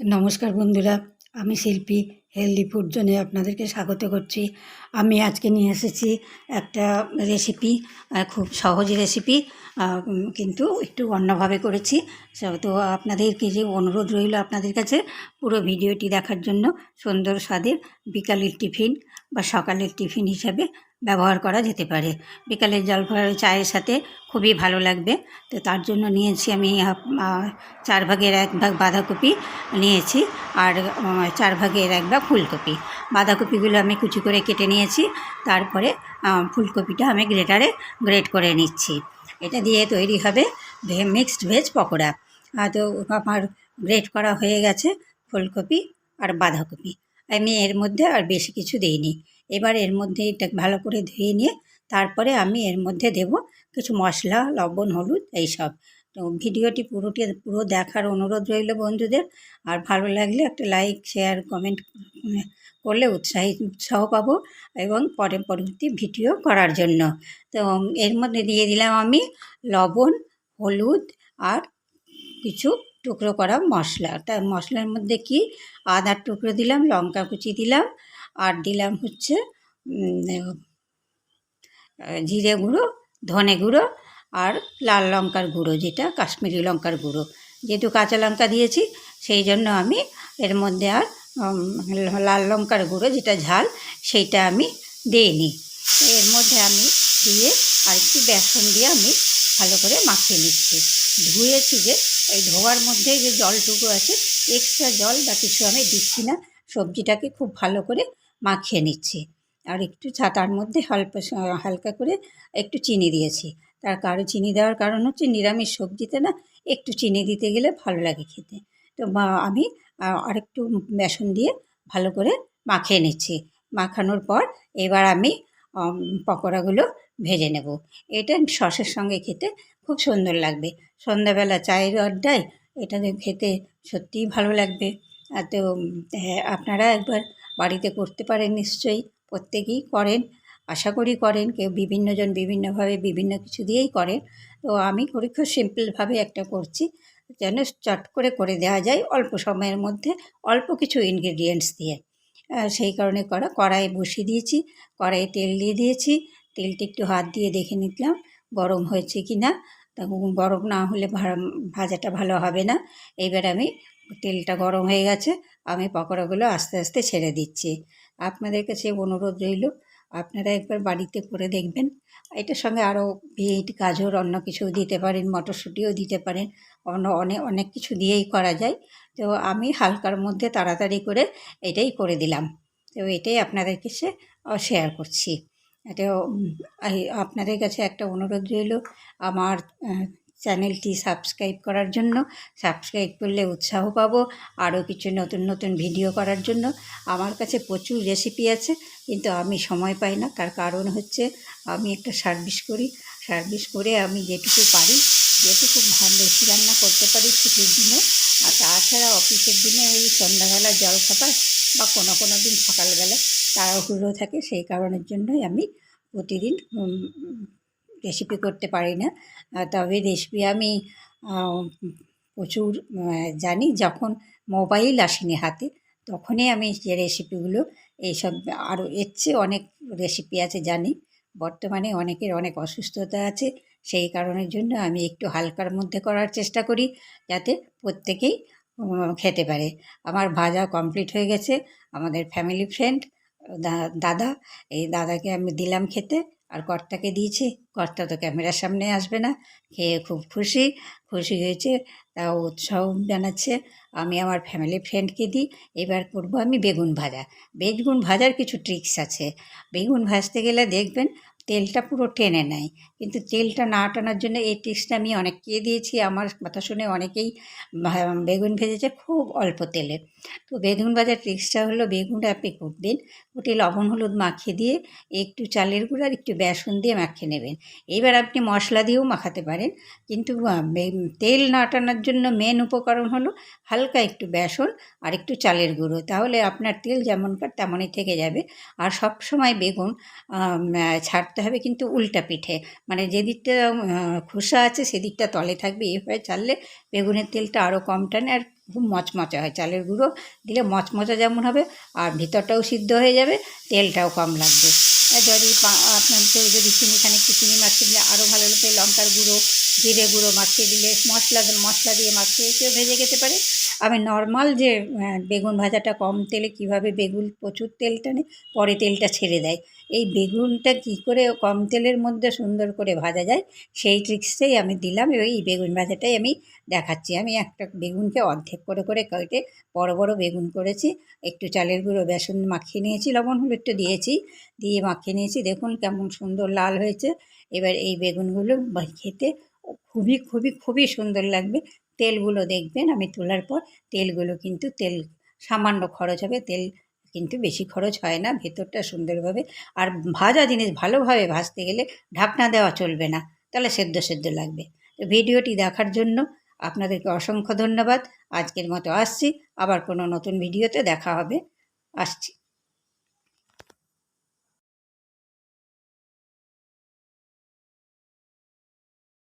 নমস্কার বন্ধুরা আমি শিল্পী হেলদি ফুড জোনে আপনাদেরকে স্বাগত করছি। আমি আজকে নিয়ে এসেছি একটা রেসিপি খুব সহজ রেসিপি কিন্তু একটু অন্যভাবে করেছি। তো আপনাদেরকে যে অনুরোধ রইল আপনাদের কাছে, পুরো ভিডিওটি দেখার জন্য সুন্দর স্বাদের বিকালের টিফিন বা সকালের টিফিন হিসাবে ব্যবহার করা যেতে পারে। বিকালের জলখাবার চায়ের সাথে খুবই ভালো লাগবে। তো তার জন্য নিয়েছি আমি চার ভাগের এক ভাগ বাঁধাকপি নিয়েছি। আর চার ভাগের এক ভাগ ফুলকপি। বাঁধাকপিগুলো আমি কুচি করে কেটে নিয়েছি। তারপরে ফুলকপিটা আমি গ্রেটারে গ্রেট করে নিচ্ছি। এটা দিয়ে তৈরি হবে মিক্সড ভেজ পকোড়া। তো আমার গ্রেট করা হয়ে গেছে ফুলকপি আর বাঁধাকপি। আমি এর মধ্যে আর বেশি কিছু দিইনি। এবার এর মধ্যে এটা ভালো করে ধুয়ে নিয়ে, তারপরে আমি এর মধ্যে দেব কিছু মশলা, লবণ, হলুদ, এইসব। তো ভিডিওটি পুরোটি, পুরো দেখার অনুরোধ রইল বন্ধুদের। আর ভালো লাগলে একটা লাইক শেয়ার কমেন্ট করলে উৎসাহী, উৎসাহ পাবো এবং পরে পরবর্তী ভিডিও করার জন্য। তো এর মধ্যে দিয়ে দিলাম আমি লবণ, হলুদ আর কিছু টুকরো করা মশলা। তার মশলার মধ্যে কি? আদার টুকরো দিলাম, লঙ্কা কুচি দিলাম আর দিলাম হচ্ছে জিরে গুঁড়ো, ধনে গুঁড়ো আর লাল লঙ্কার গুঁড়ো, যেটা কাশ্মীরি লঙ্কার গুঁড়ো। যেহেতু কাঁচা লঙ্কা দিয়েছি, সেই জন্য আমি এর মধ্যে আর লাল লঙ্কার গুঁড়ো, যেটা ঝাল, সেইটা আমি দিইনি। এর মধ্যে আমি দিয়ে আর একটু বেসন দিয়ে আমি ভালো করে মাখিয়ে নিচ্ছি। ধুয়েছি যে, এই ধোয়ার মধ্যে যে জলটুকু আছে এক্সট্রা জল বা কিছু আমি দিচ্ছি না, সবজিটাকে খুব ভালো করে মাখিয়ে নিচ্ছি। আর একটু ছা তার মধ্যে হালকা হালকা করে একটু চিনি দিয়েছি। তার কারও চিনি দেওয়ার কারণ হচ্ছে নিরামিষ সবজিতে না একটু চিনি দিতে গেলে ভালো লাগে খেতে। তো আমি আরেকটু বেসন দিয়ে ভালো করে মাখিয়ে নিচ্ছি। মাখানোর পর এবার আমি পকোড়াগুলো ভেজে নেব। এটা সসের সঙ্গে খেতে খুব সুন্দর লাগবে। সন্ধ্যাবেলা চায়ের আড্ডায় এটা খেতে সত্যিই ভালো লাগবে। তো হ্যাঁ, আপনারা একবার বাড়িতে করতে পারেন নিশ্চয়ই। প্রত্যেকেই করেন। আশা করি করেন, কেউ বিভিন্নজন বিভিন্নভাবে বিভিন্ন কিছু দিয়েই করেন। তো আমি করি খুব সিম্পলভাবে একটা করছি, যেন চট করে করে দেওয়া যায় অল্প সময়ের মধ্যে, অল্প কিছু ইনগ্রেডিয়েন্টস দিয়ে। সেই কারণে করা কড়াই বসিয়ে দিয়েছি, কড়াইয়ে তেল দিয়ে দিয়েছি, তেলটি একটু হাত দিয়ে দেখে নিলাম, গরম হয়েছে কি না। গরম না হলে ভাজাটা ভালো হবে না। এবার আমি তেলটা গরম হয়ে গেছে, আমি পকোড়াগুলো আস্তে আস্তে ছেড়ে দিচ্ছি। আপনাদের কাছে অনুরোধ রইল আপনারা একবার বাড়িতে করে দেখবেন। এটার সঙ্গে আরও বিট গাজর অন্য কিছু দিতে পারেন, মটরশুঁটিও দিতে পারেন। অন্য অনেক অনেক কিছু দিয়েই করা যায়। তো আমি হালকার মধ্যে তাড়াতাড়ি করে এটাই করে দিলাম। তো এটাই আপনাদের কাছে শেয়ার করছি। এটা আপনাদের কাছে একটা অনুরোধ রইল। আমার চ্যানেলটি সাবস্ক্রাইব করার জন্য। সাবস্ক্রাইব করলে উৎসাহ পাবো আরও কিছু নতুন নতুন ভিডিও করার জন্য। আমার কাছে প্রচুর রেসিপি আছে, কিন্তু আমি সময় পাই না। তার কারণ হচ্ছে আমি একটা সার্ভিস করি। সার্ভিস করে আমি যেটুকু পারি, যেটুকু বেশি রান্না করতে পারি ছুটির দিনে। আর তাছাড়া অফিসের দিনে ওই সন্ধ্যাবেলা জল খাবার বা কোনো কোনো দিন সকালবেলা তাড়াহুড়ো থাকে, সেই কারণের জন্যই আমি প্রতিদিন রেসিপি করতে পারি না। তবে রেসিপি আমি প্রচুর জানি যখন মোবাইল আসেনি হাতে, তখনই আমি যে রেসিপিগুলো এইসব আরও এর চেয়ে অনেক রেসিপি আছে জানি। বর্তমানে অনেকের অনেক অসুস্থতা আছে, সেই কারণের জন্য আমি একটু হালকার মধ্যে করার চেষ্টা করি, যাতে প্রত্যেকেই খেতে পারে। আমার ভাজা কমপ্লিট হয়ে গেছে, আমাদের ফ্যামিলি ফ্রেন্ড দাদা, এই দাদাকে আমি দিলাম খেতে। আর কর্তাকে দিয়েছি, কর্তা তো ক্যামেরার সামনে আসবে না, খেয়ে খুব খুশি খুশি হয়েছে তা উৎসাহ জানাচ্ছে, আমি আমার ফ্যামিলি ফ্রেন্ডকে দিই, এবার করব আমি বেগুন ভাজা। বেগুন ভাজার কিছু ট্রিক্স আছে। বেগুন ভাজতে গেলে দেখবেন তেলটা পুরো টেনে নেয়। কিন্তু তেলটা না টানার জন্য এই ট্রিক্সটা আমি অনেককে দিয়েছি। আমার কথা শুনে অনেকেই বেগুন ভেজেছে খুব অল্প তেলে। তো বেগুন ভাজার ট্রিক্সটা হলো বেগুনটা আপনি কুটবেন কুটে লবণ হলুদ মাখিয়ে দিয়ে একটু চালের গুঁড়ো আর একটু বেসন দিয়ে মাখিয়ে নেবেন। এবার আপনি মশলা দিয়েও মাখাতে পারেন। কিন্তু তেল না টানার জন্য মেন উপকরণ হলো হালকা একটু বেসন আর একটু চালের গুঁড়ো। তাহলে আপনার তেল যেমনকার তেমনই থেকে যাবে। আর সব সময় বেগুন আম, ছাড়তে হবে কিন্তু উল্টা পিঠে। মানে যেদিকটা খোসা আছে সেদিকটা তলে থাকবে। এইভাবে ছাড়লে বেগুনের তেলটা আরও কম টানে আর খুব মচমচা হয়। চালের গুঁড়ো দিলে মচমচা যেমন হবে আর ভিতরটাও সিদ্ধ হয়ে যাবে, তেলটাও কম লাগবে। যদি আপনার যদি চিনি, খানিকটু চিনি মাখিয়ে দিলে আরও ভালো লাগবে। লঙ্কার গুঁড়ো, জিরে গুঁড়ো মাখিয়ে দিলে মশলা মশলা দিয়ে মাখিয়ে কেউ ভেজে খেতে পারে। আমি নর্মাল যে বেগুন ভাজাটা কম তেলে কীভাবে বেগুন প্রচুর তেল টানে, পরে তেলটা ছেড়ে দেয়। এই বেগুনটা কি করে কম তেলের মধ্যে সুন্দর করে ভাজা যায়, সেই ট্রিক্সটাই আমি দিলাম। এবং এই বেগুন ভাজাটাই আমি দেখাচ্ছি। আমি একটা বেগুনকে অর্ধেক করে করে কেটে বড় বড় বেগুন করেছি। একটু চালের গুঁড়ো, বেসন মাখিয়ে নিয়েছি, লবণ, হলুদটা দিয়েছি। দিয়ে মাখিয়ে নিয়েছি। দেখুন কেমন সুন্দর লাল হয়েছে। এবার এই বেগুনগুলো খেতে খুবই খুবই খুবই সুন্দর লাগবে। তেলগুলো দেখবেন, আমি তোলার পর তেলগুলো কিন্তু তেল সামান্য খরচ হবে। তেল কিন্তু বেশি খরচ হয় না, ভেতরটা সুন্দরভাবে। আর ভাজা জিনিস ভালোভাবে ভাজতে গেলে ঢাকনা দেওয়া চলবে না, তাহলে সেদ্ধ সেদ্ধ লাগবে। তো ভিডিওটি দেখার জন্য আপনাদেরকে অসংখ্য ধন্যবাদ। আজকের মতো আসছি, আবার কোনো নতুন ভিডিওতে দেখা হবে। আসছি।